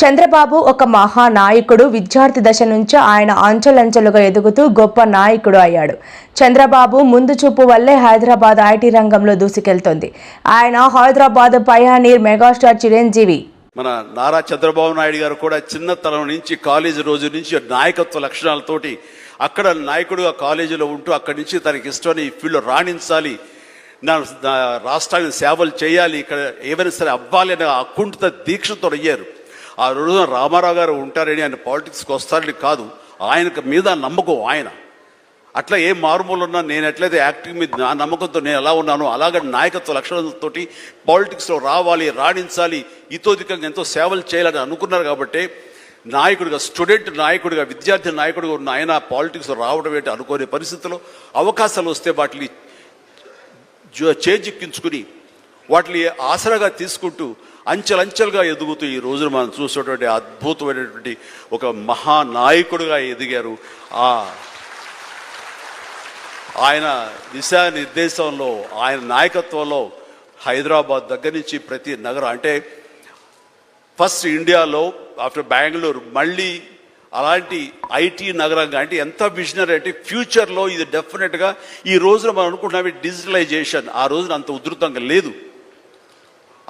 చంద్రబాబు ఒక మహానాయకుడు. విద్యార్థి దశ నుంచి ఆయన అంచెలంచెలుగా ఎదుగుతూ గొప్ప నాయకుడు అయ్యాడు. చంద్రబాబు ముందు చూపు వల్లే హైదరాబాద్ ఐటీ రంగంలో దూసుకెళ్తోంది. ఆయన హైదరాబాద్ పయానీర్ మెగాస్టార్ చిరంజీవి. మన నారా చంద్రబాబు నాయుడు గారు కూడా చిన్నతనం నుంచి కాలేజీ రోజు నుంచి నాయకత్వ లక్షణాలతోటి అక్కడ నాయకుడుగా కాలేజీలో ఉంటూ అక్కడి నుంచి తనకి ఇష్టమని ఈ ఫీల్డ్లో రాణించాలి. నా రాష్ట్రానికి సేవలు చేయాలి. ఇక్కడ ఏమైనా సరే అవ్వాలి అనే అకుంఠిత దీక్షతో అయ్యారు. ఆ రోజున రామారావు గారు ఉంటారని ఆయన పాలిటిక్స్కి వస్తారని కాదు. ఆయనకు మీద నమ్మకం ఆయన. అట్లా ఏ మారుమూలు ఉన్నా నేను ఎట్లయితే యాక్టింగ్ మీద నా నమ్మకంతో నేను ఎలా ఉన్నానో అలాగే నాయకత్వ లక్షణాలతోటి పాలిటిక్స్లో రావాలి రాణించాలి ఇతోధికంగా ఎంతో సేవలు చేయాలని అనుకున్నారు కాబట్టి నాయకుడిగా స్టూడెంట్ నాయకుడిగా విద్యార్థి నాయకుడిగా ఉన్న ఆయన పాలిటిక్స్లో రావడం ఏంటి అనుకోని పరిస్థితుల్లో అవకాశాలు వస్తే వాటిని చేజిక్కించుకుని వాటిని ఆసరాగా తీసుకుంటూ అంచెలంచెలుగా ఎదుగుతూ ఈ రోజున మనం చూసినటువంటి అద్భుతమైనటువంటి ఒక మహానాయకుడుగా ఎదిగారు. ఆ ఆయన దిశానిర్దేశంలో ఆయన నాయకత్వంలో హైదరాబాద్ దగ్గర నుంచి ప్రతి నగరం అంటే ఫస్ట్ ఇండియాలో ఆఫ్టర్ బెంగళూరు మళ్ళీ అలాంటి ఐటీ నగరంగా అంటే ఎంత విజనరీ అంటే ఫ్యూచర్లో ఇది డెఫినెట్గా ఈ రోజున మనం అనుకుంటున్నాం డిజిటలైజేషన్. ఆ రోజున అంత ఉధృతంగా లేదు.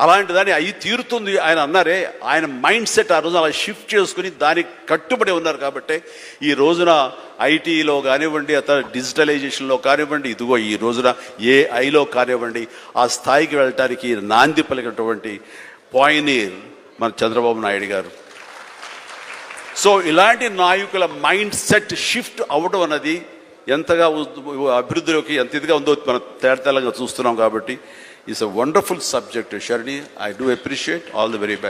అలాంటి దాన్ని అయి తీరుతుంది ఆయన అన్నారే ఆయన మైండ్ సెట్ ఆ రోజు అలా షిఫ్ట్ చేసుకుని దానికి కట్టుబడి ఉన్నారు కాబట్టి ఈ రోజున ఐటీలో కానివ్వండి అతను డిజిటలైజేషన్లో కానివ్వండి ఇదిగో ఈ రోజున ఏఐలో కానివ్వండి ఆ స్థాయికి వెళ్ళటానికి నాంది పలికినటువంటి పాయినీర్ మన చంద్రబాబు నాయుడు గారు. సో ఇలాంటి నాయకుల మైండ్ సెట్ షిఫ్ట్ అవ్వడం అన్నది ఎంతగా అభివృద్ధిలోకి ఎంత ఇదిగా ఉందో మనం తేడతెల్లంగా చూస్తున్నాం కాబట్టి is a wonderful subject, Sharni. I do appreciate all the very best.